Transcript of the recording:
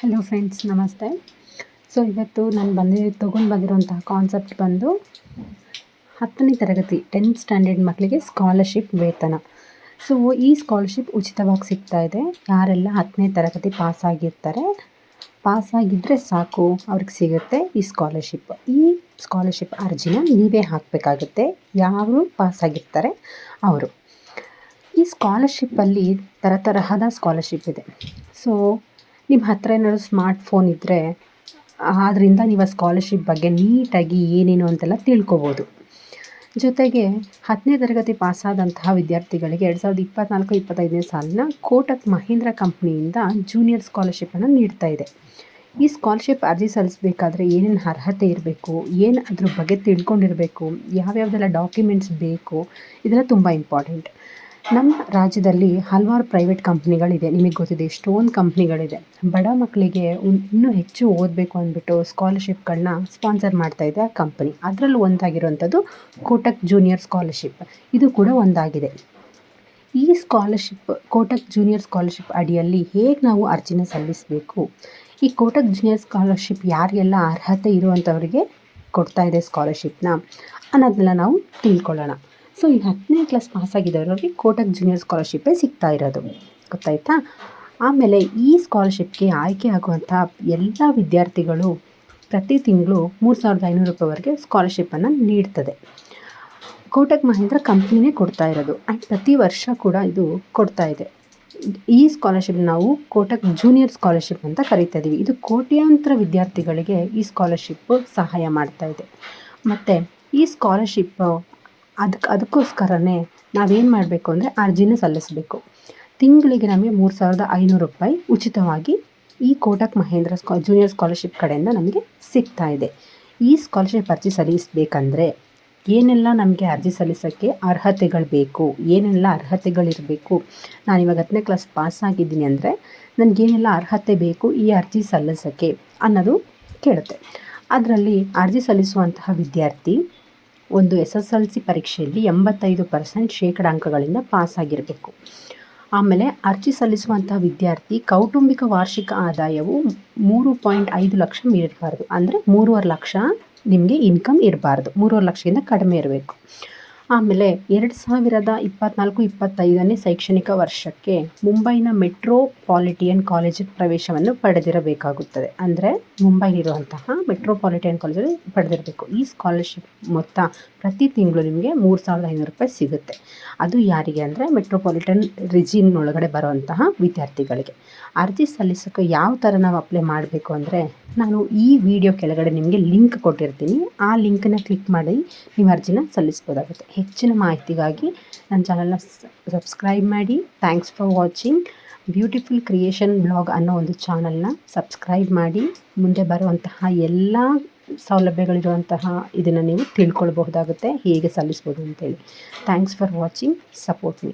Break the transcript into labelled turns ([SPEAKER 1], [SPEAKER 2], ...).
[SPEAKER 1] Hello friends ನಮಸ್ತೆ. So ಇವತ್ತು ನಾನು ಬಂದಿ, ತೊಗೊಂಡು ಬಂದಿರುವಂತಹ ಕಾನ್ಸೆಪ್ಟ್ ಬಂದು ಹತ್ತನೇ ತರಗತಿ ಟೆಂತ್ ಸ್ಟ್ಯಾಂಡರ್ಡ್ ಮಕ್ಕಳಿಗೆ ಸ್ಕಾಲರ್ಶಿಪ್ ವೇತನ. ಸೊ ಈ ಸ್ಕಾಲರ್ಶಿಪ್ ಉಚಿತವಾಗಿ ಸಿಗ್ತಾ ಇದೆ. ಯಾರೆಲ್ಲ ಹತ್ತನೇ ತರಗತಿ ಪಾಸ್ ಆಗಿರ್ತಾರೆ ಪಾಸ್ ಆಗಿದ್ದರೆ ಸಾಕು, ಅವ್ರಿಗೆ ಸಿಗುತ್ತೆ ಈ ಸ್ಕಾಲರ್ಶಿಪ್ ಈ ಸ್ಕಾಲರ್ಶಿಪ್ ಅರ್ಜಿನ ನೀವೇ ಹಾಕಬೇಕಾಗುತ್ತೆ. ಯಾರು ಪಾಸ್ ಆಗಿರ್ತಾರೆ, ಅವರು. ಈ ಸ್ಕಾಲರ್ಶಿಪ್ಪಲ್ಲಿ ಥರ ತರಹದ ಸ್ಕಾಲರ್ಶಿಪ್ ಇದೆ. ಸೊ ನಿಮ್ಮ ಹತ್ರ ಏನಾದ್ರು ಸ್ಮಾರ್ಟ್ ಫೋನ್ ಇದ್ದರೆ ಆದ್ದರಿಂದ ನೀವು ಆ ಸ್ಕಾಲರ್ಶಿಪ್ ಬಗ್ಗೆ ನೀಟಾಗಿ ಏನೇನು ಅಂತೆಲ್ಲ ತಿಳ್ಕೊಬೋದು. ಜೊತೆಗೆ ಹತ್ತನೇ ತರಗತಿ ಪಾಸಾದಂತಹ ವಿದ್ಯಾರ್ಥಿಗಳಿಗೆ ಎರಡು ಸಾವಿರದ ಇಪ್ಪತ್ತ್ನಾಲ್ಕು ಇಪ್ಪತ್ತೈದನೇ ಸಾಲಿನ ಕೋಟಕ್ ಮಹೀಂದ್ರ ಕಂಪ್ನಿಯಿಂದ ಜೂನಿಯರ್ ಸ್ಕಾಲರ್ಶಿಪ್ಪನ್ನು ನೀಡ್ತಾ ಇದೆ. ಈ ಸ್ಕಾಲರ್ಶಿಪ್ ಅರ್ಜಿ ಸಲ್ಲಿಸಬೇಕಾದ್ರೆ ಏನೇನು ಅರ್ಹತೆ ಇರಬೇಕು, ಏನು ಅದ್ರ ಬಗ್ಗೆ ತಿಳ್ಕೊಂಡಿರಬೇಕು, ಯಾವ್ಯಾವ್ದೆಲ್ಲ ಡಾಕ್ಯುಮೆಂಟ್ಸ್ ಬೇಕು, ಇದೆಲ್ಲ ತುಂಬ ಇಂಪಾರ್ಟೆಂಟ್ ನಮ್ಮ ರಾಜ್ಯದಲ್ಲಿ ಹಲವಾರು ಪ್ರೈವೇಟ್ ಕಂಪ್ನಿಗಳಿದೆ ನಿಮಗೆ ಗೊತ್ತಿದೆ, ಎಷ್ಟೊಂದು ಕಂಪ್ನಿಗಳಿದೆ ಬಡ ಮಕ್ಕಳಿಗೆ ಇನ್ನೂ ಹೆಚ್ಚು ಓದಬೇಕು ಅಂದ್ಬಿಟ್ಟು ಸ್ಕಾಲರ್ಶಿಪ್ಗಳನ್ನ ಸ್ಪಾನ್ಸರ್ ಮಾಡ್ತಾ ಇದೆ ಆ ಕಂಪ್ನಿ ಅದರಲ್ಲೂ ಒಂದಾಗಿರುವಂಥದ್ದು ಕೋಟಕ್ ಜೂನಿಯರ್ ಸ್ಕಾಲರ್ಶಿಪ್ ಇದು ಕೂಡ ಒಂದಾಗಿದೆ. ಈ ಸ್ಕಾಲರ್ಶಿಪ್ ಕೋಟಕ್ ಜೂನಿಯರ್ ಸ್ಕಾಲರ್ಶಿಪ್ ಅಡಿಯಲ್ಲಿ ಹೇಗೆ ನಾವು ಅರ್ಜಿನ ಸಲ್ಲಿಸಬೇಕು? ಈ ಕೋಟಕ್ ಜೂನಿಯರ್ ಸ್ಕಾಲರ್ಶಿಪ್ ಯಾರಿಗೆಲ್ಲ ಅರ್ಹತೆ ಇರುವಂಥವ್ರಿಗೆ ಕೊಡ್ತಾ ಇದೆ ಸ್ಕಾಲರ್ಶಿಪ್ನ ಅನ್ನೋದನ್ನ ನಾವು ತಿಳ್ಕೊಳ್ಳೋಣ. ಸೊ ಈ ಹತ್ತನೇ ಕ್ಲಾಸ್ ಪಾಸಾಗಿದ್ದವ್ರಿಗೆ ಕೋಟಕ್ ಜೂನಿಯರ್ ಸ್ಕಾಲರ್ಶಿಪ್ಪೇ ಸಿಗ್ತಾ ಇರೋದು. ಗೊತ್ತಾಯ್ತಾ? ಆಮೇಲೆ ಈ ಸ್ಕಾಲರ್ಶಿಪ್ಗೆ ಆಯ್ಕೆ ಆಗುವಂಥ ಎಲ್ಲ ವಿದ್ಯಾರ್ಥಿಗಳು ಪ್ರತಿ ತಿಂಗಳು ಮೂರು ಸಾವಿರದ ಐನೂರು ರೂಪಾಯಿವರೆಗೆ ಸ್ಕಾಲರ್ಶಿಪ್ಪನ್ನು ನೀಡ್ತದೆ. ಕೋಟಕ್ ಮಹೇಂದ್ರ ಕಂಪ್ನಿನೇ ಕೊಡ್ತಾ ಇರೋದು. ಆ್ಯಂಡ್ ಪ್ರತಿ ವರ್ಷ ಕೂಡ ಇದು ಕೊಡ್ತಾ ಇದೆ. ಈ ಸ್ಕಾಲರ್ಶಿಪ್ ನಾವು ಕೋಟಕ್ ಜೂನಿಯರ್ ಸ್ಕಾಲರ್ಶಿಪ್ ಅಂತ ಕರಿತಾ ಇದ್ದೀವಿ ಇದು ಕೋಟ್ಯಾಂತರ ವಿದ್ಯಾರ್ಥಿಗಳಿಗೆ ಈ ಸ್ಕಾಲರ್ಶಿಪ್ ಸಹಾಯ ಮಾಡ್ತಾ ಇದೆ. ಮತ್ತು ಈ ಸ್ಕಾಲರ್ಶಿಪ್ ಅದಕ್ಕೆ ಅದಕ್ಕೋಸ್ಕರನೇ ನಾವೇನು ಮಾಡಬೇಕು ಅಂದರೆ ಅರ್ಜಿನ ಸಲ್ಲಿಸಬೇಕು. ತಿಂಗಳಿಗೆ ನಮಗೆ ಮೂರು ಸಾವಿರದ ಐನೂರು ರೂಪಾಯಿ ಉಚಿತವಾಗಿ ಈ ಕೋಟಕ್ ಮಹೇಂದ್ರ ಸ್ಕಾ ಜೂನಿಯರ್ ಸ್ಕಾಲರ್ಶಿಪ್ ಕಡೆಯಿಂದ ನಮಗೆ ಸಿಗ್ತಾ ಇದೆ. ಈ ಸ್ಕಾಲರ್ಶಿಪ್ ಅರ್ಜಿ ಸಲ್ಲಿಸಬೇಕಂದ್ರೆ ಏನೆಲ್ಲ ನಮಗೆ ಅರ್ಜಿ ಸಲ್ಲಿಸೋಕ್ಕೆ ಅರ್ಹತೆಗಳು ಬೇಕು, ಏನೆಲ್ಲ ಅರ್ಹತೆಗಳಿರಬೇಕು. ನಾನು ಇವಾಗ ಹತ್ತನೇ ಕ್ಲಾಸ್ ಪಾಸ್ ಆಗಿದ್ದೀನಿ ಅಂದರೆ ನನಗೇನೆಲ್ಲ ಅರ್ಹತೆ ಬೇಕು ಈ ಅರ್ಜಿ ಸಲ್ಲಿಸೋಕ್ಕೆ ಅನ್ನೋದು ಕೇಳುತ್ತೆ. ಅದರಲ್ಲಿ ಅರ್ಜಿ ಸಲ್ಲಿಸುವಂತಹ ವಿದ್ಯಾರ್ಥಿ ಒಂದು ಎಸ್ ಎಸ್ ಎಲ್ ಸಿ ಪರೀಕ್ಷೆಯಲ್ಲಿ ಎಂಬತ್ತೈದು ಪರ್ಸೆಂಟ್ ಶೇಕಡ ಅಂಕಗಳಿಂದ ಪಾಸಾಗಿರಬೇಕು ಆಮೇಲೆ ಅರ್ಜಿ ಸಲ್ಲಿಸುವಂಥ ವಿದ್ಯಾರ್ಥಿ ಕೌಟುಂಬಿಕ ವಾರ್ಷಿಕ ಆದಾಯವು ಮೂರು ಪಾಯಿಂಟ್ ಐದು ಲಕ್ಷ ಮೀರಬಾರ್ದು ಅಂದರೆ ಮೂರುವರೆ ಲಕ್ಷ ನಿಮಗೆ ಇನ್ಕಮ್ ಇರಬಾರ್ದು. ಮೂರುವರೆ ಲಕ್ಷದಿಂದ ಕಡಿಮೆ ಇರಬೇಕು. ಆಮೇಲೆ ಎರಡು ಸಾವಿರದ ಇಪ್ಪತ್ನಾಲ್ಕು, ಇಪ್ಪತ್ತೈದನೇ ಶೈಕ್ಷಣಿಕ ವರ್ಷಕ್ಕೆ ಮುಂಬೈನ ಮೆಟ್ರೋಪಾಲಿಟಿಯನ್ ಕಾಲೇಜಿಗೆ ಪ್ರವೇಶವನ್ನು ಪಡೆದಿರಬೇಕಾಗುತ್ತದೆ. ಅಂದರೆ ಮುಂಬೈಲಿರುವಂತಹ ಮೆಟ್ರೋಪಾಲಿಟಿಯನ್ ಕಾಲೇಜಲ್ಲಿ ಪಡೆದಿರಬೇಕು. ಈ ಸ್ಕಾಲರ್ಶಿಪ್ ಮೊತ್ತ ಪ್ರತಿ ತಿಂಗಳು ನಿಮಗೆ ಮೂರು ಸಾವಿರದ ಐನೂರು ರೂಪಾಯಿ ಸಿಗುತ್ತೆ. ಅದು ಯಾರಿಗೆ ಅಂದರೆ ಮೆಟ್ರೋಪಾಲಿಟನ್ ರಿಜಿನ್ ಒಳಗಡೆ ಬರುವಂತಹ ವಿದ್ಯಾರ್ಥಿಗಳಿಗೆ. ಅರ್ಜಿ ಸಲ್ಲಿಸೋಕೆ ಯಾವ ಥರ ನಾವು ಅಪ್ಲೈ ಮಾಡಬೇಕು ಅಂದರೆ ನಾನು ಈ ವಿಡಿಯೋ ಕೆಳಗಡೆ ನಿಮಗೆ ಲಿಂಕ್ ಕೊಟ್ಟಿರ್ತೀನಿ. ಆ ಲಿಂಕನ್ನ ಕ್ಲಿಕ್ ಮಾಡಿ ನೀವು ಅರ್ಜಿನ ಸಲ್ಲಿಸ್ಬೋದಾಗುತ್ತೆ. ಹೆಚ್ಚಿನ ಮಾಹಿತಿಗಾಗಿ ನನ್ನ ಚಾನಲ್ನ ಸಬ್ಸ್ಕ್ರೈಬ್ ಮಾಡಿ. Thanks for watching beautiful creation blog ಅನ್ನೋ ಒಂದು ಚಾನಲ್ನ ಸಬ್ಸ್ಕ್ರೈಬ್ ಮಾಡಿ. ಮುಂದೆ ಬರುವಂತಹ ಎಲ್ಲ ಸೌಲಭ್ಯಗಳಿರುವಂತಹ ಇದನ್ನು ನೀವು ತಿಳ್ಕೊಳ್ಬಹುದಾಗುತ್ತೆ, ಹೇಗೆ ಸಲ್ಲಿಸ್ಬೋದು ಅಂತೇಳಿ. Thanks for watching support me